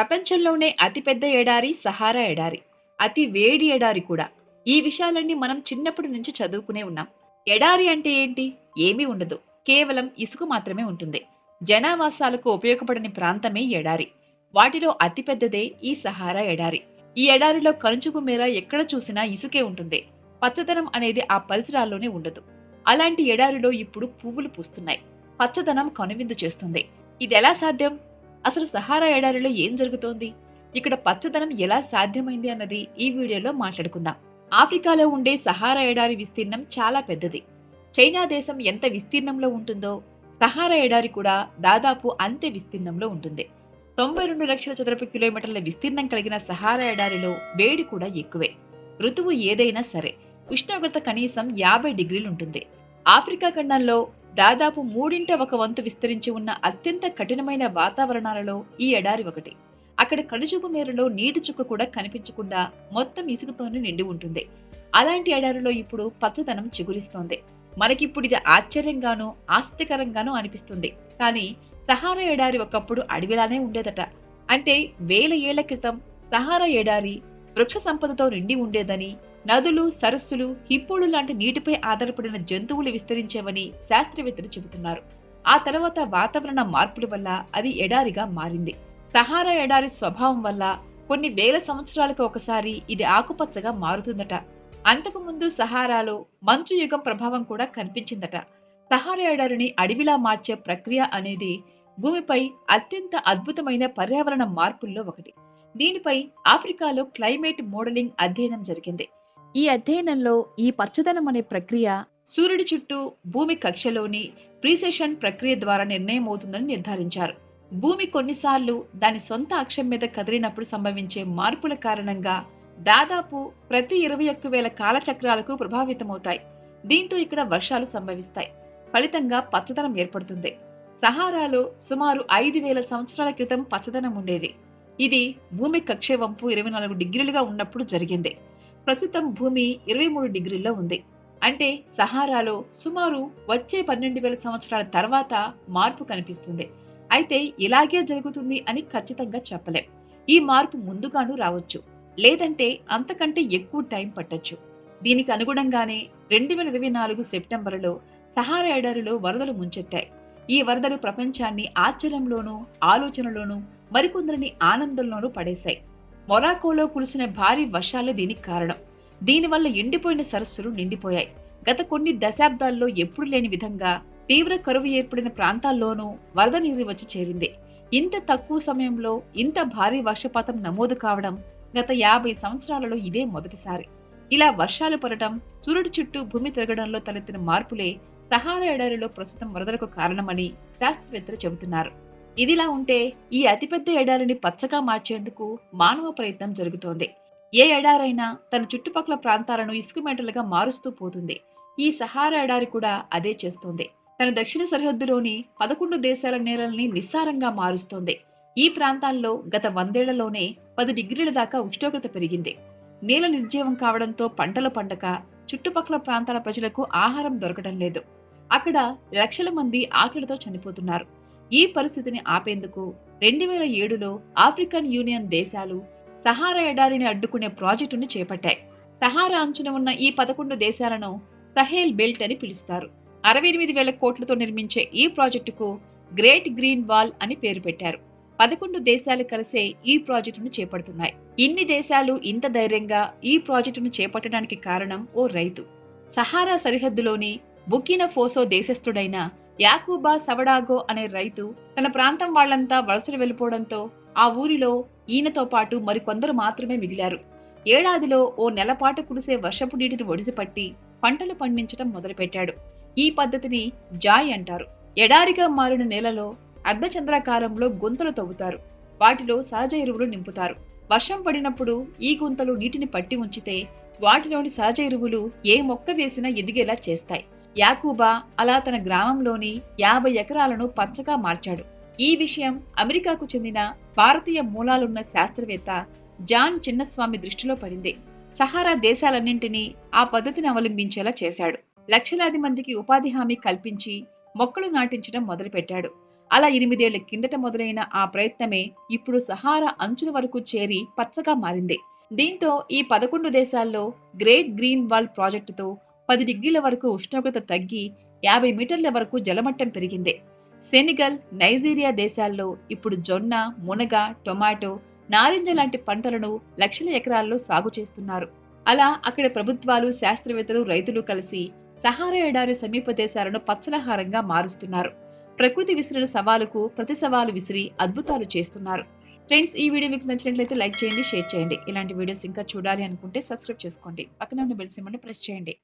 ప్రపంచంలోనే అతిపెద్ద ఎడారి సహారా ఎడారి అతి వేడి ఎడారి కూడా. ఈ విషయాలన్నీ మనం చిన్నప్పటి నుంచి చదువుకునే ఉన్నాం. ఎడారి అంటే ఏంటి? ఏమీ ఉండదు. కేవలం ఇసుక మాత్రమే ఉంటుంది. జనావాసాలకు ఉపయోగపడని ప్రాంతమే ఎడారి. వాటిలో అతిపెద్దదే ఈ సహారా ఎడారి. ఈ ఎడారిలో కనుచుకు మేర ఎక్కడ చూసినా ఇసుకే ఉంటుంది. పచ్చదనం అనేది ఆ పరిసరాల్లోనే ఉండదు. అలాంటి ఎడారిలో ఇప్పుడు పువ్వులు పూస్తున్నాయి. పచ్చదనం కనువిందు చేస్తుంది. ఇది ఎలా సాధ్యం? అసలు సహారా ఎడారిలో ఏం జరుగుతోంది? ఇక్కడ పచ్చదనం ఎలా సాధ్యమైంది అన్నది ఈ వీడియోలో మాట్లాడుకుందాం. ఆఫ్రికాలో ఉండే సహారా ఎడారి విస్తీర్ణం చాలా పెద్దది. చైనా దేశం ఎంత విస్తీర్ణంలో ఉంటుందో సహారా ఎడారి కూడా దాదాపు అంతే విస్తీర్ణంలో ఉంటుంది. తొంభై రెండు లక్షల చదరపు కిలోమీటర్ల విస్తీర్ణం కలిగిన సహారా ఎడారిలో వేడి కూడా ఎక్కువే. ఋతువు ఏదైనా సరే ఉష్ణోగ్రత కనీసం యాభై డిగ్రీలు ఉంటుంది ఆఫ్రికా ఖండంలో దాదాపు మూడింట ఒక వంతు విస్తరించి ఉన్న అత్యంత కఠినమైన వాతావరణాలలో ఈ ఎడారి ఒకటి. అక్కడ కడుచూపు మేరలో నీటి చుక్క కూడా కనిపించకుండా మొత్తం ఇసుకతోనే నిండి ఉంటుంది. అలాంటి ఎడారిలో ఇప్పుడు పచ్చదనం చిగురిస్తోంది. మనకిప్పుడు ఇది ఆశ్చర్యంగానూ ఆస్తికరంగానూ అనిపిస్తుంది. కానీ సహారా ఎడారి ఒకప్పుడు అడవిలానే ఉండేదట. అంటే వేల ఏళ్ళ క్రితం సహారా ఎడారి వృక్ష సంపదతో నిండి ఉండేదని నదులు సరస్సులు హిప్పోలు లాంటి నీటిపై ఆధారపడిన జంతువులు విస్తరించేవని శాస్త్రవేత్తలు చెబుతున్నారు. ఆ తర్వాత వాతావరణ మార్పుల వల్ల అది ఎడారిగా మారింది. సహారా ఎడారి స్వభావం వల్ల కొన్ని వేల సంవత్సరాలకు ఒకసారి ఇది ఆకుపచ్చగా మారుతుందట. అంతకుముందు సహారాలో మంచు యుగం ప్రభావం కూడా కనిపించిందట. సహారా ఎడారిని అడవిలా మార్చే ప్రక్రియ అనేది భూమిపై అత్యంత అద్భుతమైన పర్యావరణ మార్పుల్లో ఒకటి. దీనిపై ఆఫ్రికాలో క్లైమేట్ మోడలింగ్ అధ్యయనం జరిగింది. ఈ అధ్యయనంలో ఈ పచ్చదనం అనే ప్రక్రియ సూర్యుడి చుట్టూ భూమి కక్షలోని ప్రీసెషన్ ప్రక్రియ ద్వారా నిర్ణయం అవుతుందని నిర్ధారించారు. భూమి కొన్నిసార్లు దాని సొంత అక్షం మీద కదిలినప్పుడు సంభవించే మార్పుల కారణంగా దాదాపు ప్రతి ఇరవై ఒక్క వేల కాలచక్రాలకు ప్రభావితమవుతాయి. దీంతో ఇక్కడ వర్షాలు సంభవిస్తాయి. ఫలితంగా పచ్చదనం ఏర్పడుతుంది. సహారాలో సుమారు ఐదు వేల సంవత్సరాల క్రితం పచ్చదనం ఉండేది. ఇది భూమి కక్ష వంపు ఇరవై నాలుగు డిగ్రీలుగా ఉన్నప్పుడు జరిగింది. ప్రస్తుతం భూమి ఇరవై మూడు డిగ్రీల్లో ఉంది. అంటే సహారాలో సుమారు వచ్చే పన్నెండు వేల సంవత్సరాల తర్వాత మార్పు కనిపిస్తుంది. అయితే ఇలాగే జరుగుతుంది అని ఖచ్చితంగా చెప్పలేం. ఈ మార్పు ముందుగాను రావచ్చు. లేదంటే అంతకంటే ఎక్కువ టైం పట్టొచ్చు. దీనికి అనుగుణంగానే రెండు వేల ఇరవై నాలుగు సెప్టెంబర్లో సహారా ఎడారిలో వరదలు ముంచెత్తాయి. ఈ వరదలు ప్రపంచాన్ని ఆశ్చర్యంలోనూ ఆలోచనలోనూ మరికొందరిని ఆనందంలోనూ పడేశాయి. మొరాకోలో కురిసిన భారీ వర్షాలు దీనికి కారణం. దీనివల్ల ఎండిపోయిన సరస్సులు నిండిపోయాయి. గత కొన్ని దశాబ్దాల్లో ఎప్పుడు లేని విధంగా తీవ్ర కరువు ఏర్పడిన ప్రాంతాల్లోనూ వరద నీరు వచ్చి చేరింది. ఇంత తక్కువ సమయంలో ఇంత భారీ వర్షపాతం నమోదు కావడం గత యాభై సంవత్సరాలలో ఇదే మొదటిసారి. ఇలా వర్షాలు పడటం సూర్యుడి చుట్టూ భూమి తిరగడంలో తలెత్తిన మార్పులే సహారా ఎడారిలో ప్రస్తుతం వరదలకు కారణమని శాస్త్రవేత్తలు చెబుతున్నారు. ఇదిలా ఉంటే ఈ అతిపెద్ద ఎడారిని పచ్చగా మార్చేందుకు మానవ ప్రయత్నం జరుగుతోంది. ఏ ఎడారైనా తన చుట్టుపక్కల ప్రాంతాలను ఇసుక మేటలుగా మారుస్తూ పోతుంది. ఈ సహారా ఎడారి కూడా అదే చేస్తోంది. తన దక్షిణ సరిహద్దులోని పదకొండు దేశాల నేలల్ని నిస్సారంగా మారుస్తోంది. ఈ ప్రాంతాల్లో గత వందేళ్ళలోనే పది డిగ్రీల దాకా ఉష్ణోగ్రత పెరిగింది. నేల నిర్జీవం కావడంతో పంటలు పండక చుట్టుపక్కల ప్రాంతాల ప్రజలకు ఆహారం దొరకడం లేదు. అక్కడ లక్షల మంది ఆకలితో చనిపోతున్నారు. ఈ పరిస్థితిని ఆపేందుకు రెండు వేల ఏడులో ఆఫ్రికన్ యూనియన్ దేశాలు సహారా ఎడారిని అడ్డుకునే ప్రాజెక్టును చేపట్టాయి. సహారా అంచున ఉన్న ఈ పదకొండు దేశాలను సహేల్ బెల్ట్ అని పిలుస్తారు. అరవై ఎనిమిది వేల కోట్లతో నిర్మించే ఈ ప్రాజెక్టుకు గ్రేట్ గ్రీన్ వాల్ అని పేరు పెట్టారు. పదకొండు దేశాలు కలిసే ఈ ప్రాజెక్టును చేపడుతున్నాయి. ఇన్ని దేశాలు ఇంత ధైర్యంగా ఈ ప్రాజెక్టును చేపట్టడానికి కారణం ఓ రైతు. సహారా సరిహద్దులోని బుకిన ఫోసో దేశస్థుడైన యాకూబా సవడాగో అనే రైతు తన ప్రాంతం వాళ్ళంతా వలసలు వెళ్ళిపోవడంతో ఆ ఊరిలో ఈయనతో పాటు మరికొందరు మాత్రమే మిగిలారు. ఏడాదిలో ఓ నెలపాటు కురిసే వర్షపు నీటిని ఒడిసిపట్టి పంటలు పండించడం మొదలుపెట్టాడు. ఈ పద్ధతిని జాయ్ అంటారు. ఎడారిగా మారిన నేలలో అర్ధచంద్రాకారంలో గుంతలు తవ్వుతారు. వాటిలో సహజ ఎరువులు నింపుతారు. వర్షం పడినప్పుడు ఈ గుంతలు నీటిని పట్టి ఉంచితే వాటిలోని సహజ ఎరువులు ఏ మొక్క వేసినా ఎదిగేలా చేస్తాయి. యాకూబా అలా తన గ్రామంలోని యాభై ఎకరాలను పచ్చగా మార్చాడు. ఈ విషయం అమెరికాకు చెందిన భారతీయ మూలాలున్న శాస్త్రవేత్త జాన్ చిన్నస్వామి దృష్టిలో పడింది. సహారా దేశాలన్నింటినీ ఆ పద్ధతిని అవలంబించేలా చేశాడు. లక్షలాది మందికి ఉపాధి హామీ కల్పించి మొక్కలు నాటించడం మొదలుపెట్టాడు. అలా ఎనిమిదేళ్ళ కిందట మొదలైన ఆ ప్రయత్నమే ఇప్పుడు సహారా అంచుల వరకు చేరి పచ్చగా మారింది. దీంతో ఈ పదకొండు దేశాల్లో గ్రేట్ గ్రీన్ వాల్ ప్రాజెక్టుతో పది డిగ్రీల వరకు ఉష్ణోగ్రత తగ్గి యాభై మీటర్ల వరకు జలమట్టం పెరిగింది. సెనిగల్ నైజీరియా దేశాల్లో ఇప్పుడు జొన్న మునగ టొమాటో నారింజ లాంటి పంటలను లక్షల ఎకరాల్లో సాగు చేస్తున్నారు. అలా అక్కడ ప్రభుత్వాలు శాస్త్రవేత్తలు రైతులు కలిసి సహారా ఎడారి సమీప దేశాలను పచ్చలహారంగా మారుస్తున్నారు. ప్రకృతి విసిరిన సవాలుకు ప్రతి సవాలు విసిరి అద్భుతాలు చేస్తున్నారు. ఫ్రెండ్స్ ఈ వీడియో మీకు నచ్చినట్లయితే లైక్ చేయండి షేర్ చేయండి. ఇలాంటి వీడియోస్ ఇంకా చూడాలి అనుకుంటే సబ్స్క్రైబ్ చేసుకోండి. పక్కన ఉన్న బెల్ సింబల్ని ప్రెస్ చేయండి.